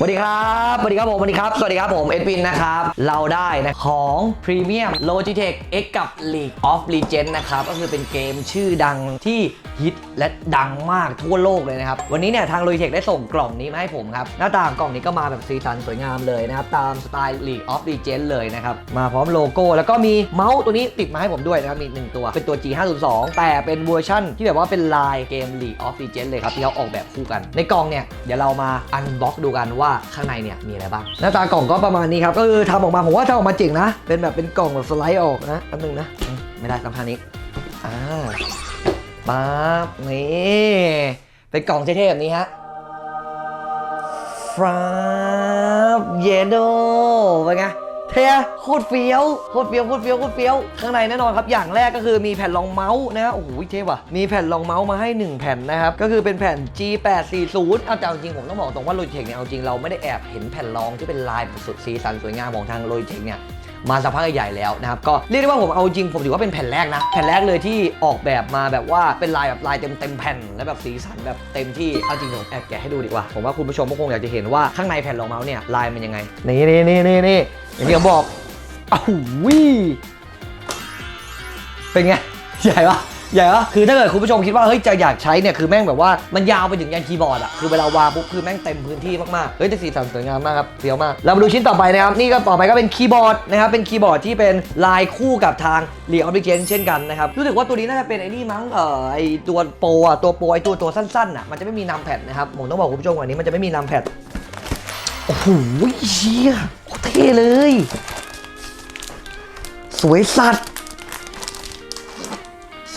สวัสดีครับสวัสดีครับผมสวัสดีครับ สวัสดีครับผม เอ็ดวินนะครับ เราได้นะของพรีเมียม Logitech X กับ League of Legends นะครับ ก็คือเป็นเกมชื่อดังที่ฮิตและดังมากทั่วโลกเลยนะครับ วันนี้เนี่ยทาง Logitech ได้ส่งกล่องนี้มาให้ผมครับ หน้าตางกล่องนี้ก็มาแบบสีสันสวยงามเลยนะครับ ตามสไตล์ League of Legends เลยนะครับ มาพร้อมโลโก้ แล้วก็มีเมาส์ตัวนี้ติดมาให้ผมด้วยนะครับ มีหนึ่งตัว เป็นตัว G502 แต่เป็นเวอร์ชั่นที่แบบว่าเป็นลายเกม League of Legends เลยครับที่เขาออกแบบคู่กัน ในกล่องเนี่ยเดี๋ยวเรามาอันบ็อกดูกันว่าข้างในเนี่ยมีอะไรบ้าง หน้าตากล่องก็ประมาณนี้ครับก็คือทำออกมาผมว่าทำออกมาเจ๋งนะ เป็นแบบเป็นกล่องแบบสไลด์ออกนะอันนึงนะ ไม่ได้สำคัญนี้ อ่าปั๊บนี่เป็นกล่องเท่ๆแบบนี้ฮะฟราบเยโดเป็นไง เท่อะโคตรเฟี้ยวโคตรเฟี้ยวโคตรเฟี้ยวโคตรเฟี้ยวข้างในแน่นอนครับอย่างแรกก็คือมีแผ่นรองเมาส์นะฮะโอ้โหเท่ว่ะมีแผ่นรองเมาส์มาให้ 1 แผ่นนะครับก็คือเป็นแผ่น G840 เอาแต่จริงผมต้องบอกตรงว่า Logitech เนี่ยเอาจริงเราไม่ได้แอบเห็นแผ่นรองที่เป็นลายสุดสีสันสวยงามของทาง Logitech เนี่ยมาสักพักใหญ่แล้วนะครับก็เรียกได้ว่าผมเอาจริงผมถือว่าเป็นแผ่นแรกนะ แผ่นแรกเลยที่ออกแบบมาแบบว่าเป็นลายแบบลายเต็มเต็มแผ่น และแบบสีสันแบบเต็มที่เอาจริงผมแอบแกะให้ดูดีกว่า ผมว่าคุณผู้ชมก็คงอยากจะเห็นว่าข้างในแผ่นรองเมาส์เนี่ยลายมันยังไงนี่นี่นี่นี่ อย่างที่ผมบอกอ้าววิเป็นไง ใหญ่ปะใหญ่ปะคือถ้าเกิดคุณผู้ชมคิดว่าเฮ้ยจะอยากใช้เนี่ยคือแม่งแบบว่ามันยาวไปถึงยันคีย์บอร์ดอะคือเวลาวางปุ๊บคือแม่งเต็มพื้นที่มากๆ เฮ้ยแต่สีสันสวยงามมากครับเฟี้ยวมาก เรามาดูชิ้นต่อไปนะครับ นี่ก็ต่อไปก็เป็นคีย์บอร์ดนะครับเป็นคีย์บอร์ดที่เป็นลายคู่กับทาง l e a g of Legends เช่นกันนะครับรู้สึกว่าตัวนี้น่าจะเป็นไอ้นี่มั้งเอ่อไอตัวโปรอะตัวโปรไอตัวตัวสั้นๆอะมันจะไม่มีนำแพดนะครับผมต้องบอกคุณผู้ชมก่อนนี้มันจะไม่มีนำแพดโอ้โหเชี่ยโคต ท่เลย สวยสัตว์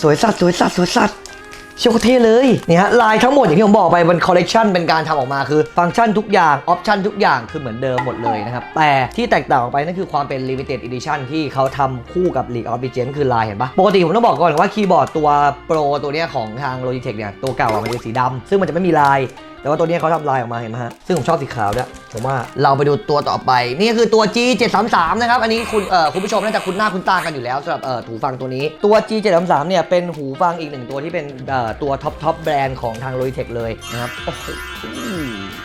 สวยสัตว์สวยสัตว์สวยสัตว์เชี่ยวโคเท่เลยนี่ฮะลายทั้งหมดอย่างที่ผมบอกไปเป็นคอลเลกชันเป็นการทำออกมาคือ ฟังก์ชันทุกอย่าง ออปชันทุกอย่างคือเหมือนเดิมหมดเลยนะครับ แต่ที่แตกต่างออกไปนั่นคือความเป็น Limited Edition ที่เขาทำคู่กับ League of Legends คือลายเห็นปะปกติผมต้องบอกก่อนว่าคีย์บอร์ดตัวโปรตัวเนี้ยของทาง Logitech เนี่ยตัวเก่าอะมันจะสีดำซึ่งมันจะไม่มีลาย แต่ว่าตัวนี้เขาทำลายออกมาเห็นไหมฮะ ซึ่งผมชอบสีขาวด้วยผมว่าเราไปดูตัวต่อไป นี่ก็คือตัว G733 นะครับ อันนี้คุณเอ่อคุณผู้ชมน่าจะคุ้นหน้าคุ้นตากันอยู่แล้วสำหรับเอ่อหูฟังตัวนี้ ตัว G733 เนี่ยเป็นหูฟังอีกหนึ่งตัวที่เป็นเอ่อตัวท็อปท็อปแบรนด์ของทาง Logitech เลยนะครับโอ้โห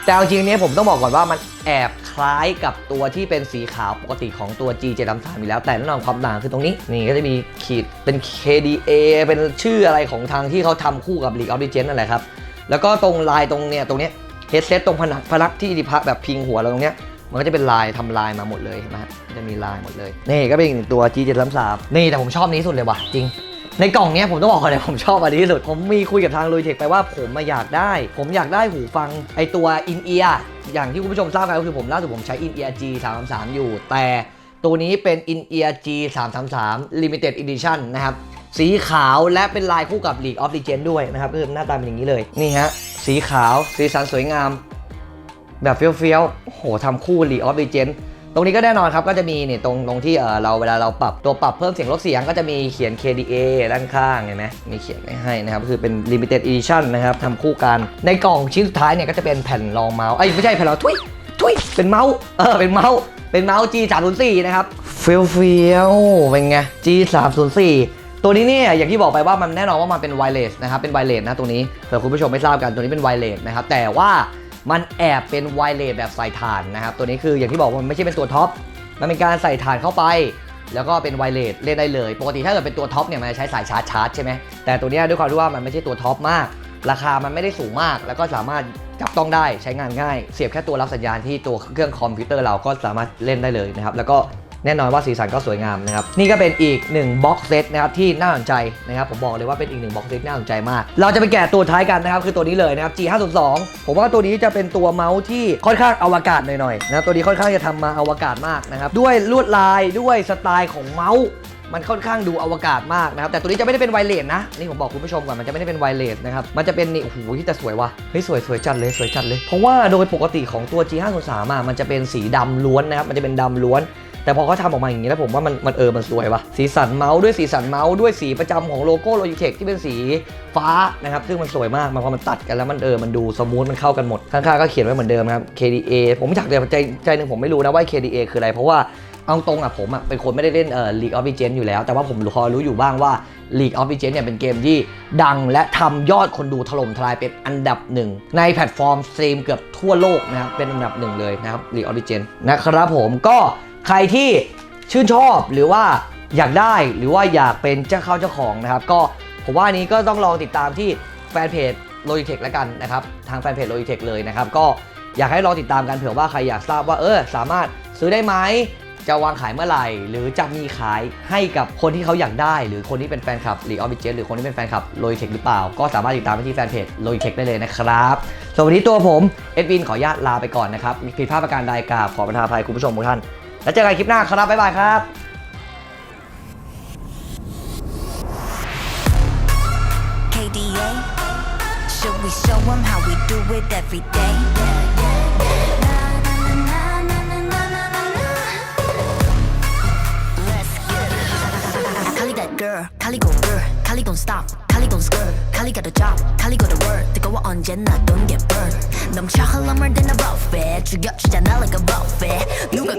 แต่จริงๆเนี่ยผมต้องบอกก่อนว่ามันแอบคล้ายกับตัวที่เป็นสีขาวปกติของตัว G733 อยู่แล้วแต่แน่นอนความต่างคือตรงนี้ นี่ก็จะมีขีดเป็น KDA เป็นชื่ออะไรของทางที่เขาทำคู่กับ League of Legends นั่นแหละครับ แล้วก็ตรงลายตรงเนี่ยตรงเนี้ยเฮดเซตตรงผนังพนักที่ดิพักแบบพิงหัวเราตรงเนี้ยมันก็จะเป็นลายทำลายมาหมดเลยเห็นไหมจะมีลายหมดเลยนี่ก็เป็นอีกหนึ่งตัว G733 นี่แต่ผมชอบนี้สุดเลยว่ะจริงในกล่องเนี้ยผมต้องบอกก่อนเลยผมชอบอันนี้ที่สุด ผมมีคุยกับทาง Logitech ไปว่าผมมาอยากได้ ผมอยากได้หูฟังไอตัว in ear อย่างที่คุณผู้ชมทราบกันก็คือผมล่าสุดผมใช้ in ear G 3 3อยู่ แต่ตัวนี้เป็น in ear G 3 3 3 limited edition นะครับ สีขาวและเป็นลายคู่กับ League of Legends ด้วยนะครับก็คือหน้าตาเป็นอย่างนี้เลยนี่ฮะสีขาวสีสันสวยงาม แบบเฟี้ยวๆโอ้โหทำคู่ League of Legends ตรงนี้ก็แน่นอนครับก็จะมีเนี่ยตรงตรงที่เออเราเวลาเราปรับตัวปรับเพิ่มเสียงลดเสียงก็จะมีเขียน KDA ด้านข้างเห็นไหมมีเขียนไว้ให้นะครับก็คือเป็น limited edition นะครับทำคู่กันในกล่องชิ้นสุดท้ายเนี่ยก็จะเป็นแผ่นรองเมาส์เอ้ไม่ใช่แผ่นรองทุยทุยเป็นเมาส์เออเป็นเมาส์เป็นเมาส์ G 3 0 4นะครับเฟี้ยวเฟี้ยวๆเป็นไง G 3 0 4 ตัวนี้เนี่ยอย่างที่บอกไปว่ามันแน่นอนว่ามันเป็นไวเลสนะครับเป็นไวเลสนะตัวนี้เผื่อคุณผู้ชมไม่ทราบกันตัวนี้เป็นไวเลสนะครับแต่ว่ามันแอบเป็นไวเลสแบบใส่ถ่านนะครับตัวนี้คืออย่างที่บอกว่ามันไม่ใช่เป็นตัวท็อปมันเป็นการใส่ถ่านเข้าไป แล้วก็เป็นไวเลสเล่นได้เลยปกติถ้าเกิดเป็นตัวท็อปเนี่ยมันจะใช้สายชาร์จชาร์จใช่ไหมแต่ตัวนี้ด้วยความที่ว่ามันไม่ใช่ตัวท็อปมาก ราคามันไม่ได้สูงมาก แล้วก็สามารถจับต้องได้ใช้งานง่าย เสียบแค่ตัวรับสัญญาณที่ตัวเครื่องคอมพิวเตอร์เราก็สามารถเล่นได้เลยนะครับแล้วก็ แน่นอนว่าสีสันก็สวยงามนะครับ นี่ก็เป็นอีก1บ็อกเซตนะครับที่น่าสนใจนะครับผมบอกเลยว่าเป็นอีกหนึ่งบ็อกเซตน่าสนใจมาก เราจะไปแกะตัวท้ายกันนะครับคือตัวนี้เลยนะครับ G502 ผมว่าตัวนี้จะเป็นตัวเมาส์ที่ค่อนข้างอวกาศหน่อยๆนะตัวนี้ค่อนข้างจะทำมาอวกาศมากนะครับด้วยลวดลายด้วยสไตล์ของเมาส์มันค่อนข้างดูอวกาศมากนะครับแต่ตัวนี้จะไม่ได้เป็นไวเลสนะนี่ผมบอกคุณผู้ชมก่อนมันจะไม่ได้เป็นไวเลสนะครับมันจะเป็นนี่โอ้โหที่แต่สวยว่ะเฮ้ยสวยสวยจัดเลยสวยจัดเลย เพราะว่าโดยปกติของตัว G503 อะมันจะเป็นสีดำล้วนนะครับมันจะเป็นดำล้วน แต่พอเขาทำออกมาอย่างนี้แล้วผมว่ามันมันเออมันสวยว่ะสีสันเมาส์ด้วยสีสันเมาส์ด้วยสีประจำของโลโก้ Logitech ที่เป็นสีฟ้านะครับซึ่งมันสวยมากมันพอมันตัดกันแล้วมันเออมันดูสมูทมันเข้ากันหมดข้างๆก็เขียนไว้เหมือนเดิมครับ KDA ผมอยากเดียวใจใจหนึ่งผมไม่รู้นะว่า KDA คืออะไรเพราะว่าเอาตรงอะผมอะเป็นคนไม่ได้เล่นเอ่อ League of Legends อยู่แล้ว แต่ว่าผมพอรู้อยู่บ้างว่า League of Legends เนี่ยเป็นเกมที่ดังและทำยอดคนดูถล่มทลายเป็นอันดับหนึ่ง ในแพลตฟอร์มสตรีมเกือบทั่วโลกนะครับเป็นอันดับหนึ่งเลยนะครับ League of Legends นะครับผมก็ ใครที่ชื่นชอบหรือว่าอยากได้หรือว่าอยากเป็นเจ้าเข้าเจ้าของนะครับ ก็ผมว่านี้ก็ต้องลองติดตามที่แฟนเพจ Logitech แล้วกันนะครับ ทางแฟนเพจ Logitech เลยนะครับ ก็อยากให้ลองติดตามกันเผื่อว่าใครอยากทราบว่าเออสามารถซื้อได้ไหมจะวางขายเมื่อไหร่ หรือจะมีขายให้กับคนที่เขาอยากได้ หรือคนที่เป็นแฟนคลับ League of Legends หรือคนที่เป็นแฟนคลับ Logitech หรือเปล่า ก็สามารถติดตามไปที่แฟนเพจ Logitech ได้เลยนะครับสวนวันนี้ตัวผมเอ็ดวินขออนุญาตลาไปก่อนนะครับผิดพลาดประการใดกราบขอประทานอภัยคุณผู้ชมทุกท่าน แล้วเจอกันคลิปหน้าครับ บ๊ายบายครับ KDA. Should we show them how we do it every day? Let's get it. Kali that girl, Kali go girl, Kali don't stop, Kali don't skirt, Kali got a job, Kali got a word. 뜨거워 언제나 don't get burned. 넘쳐 흘러 물든 a buffet, 죽여주잖아 like a buffet. 누가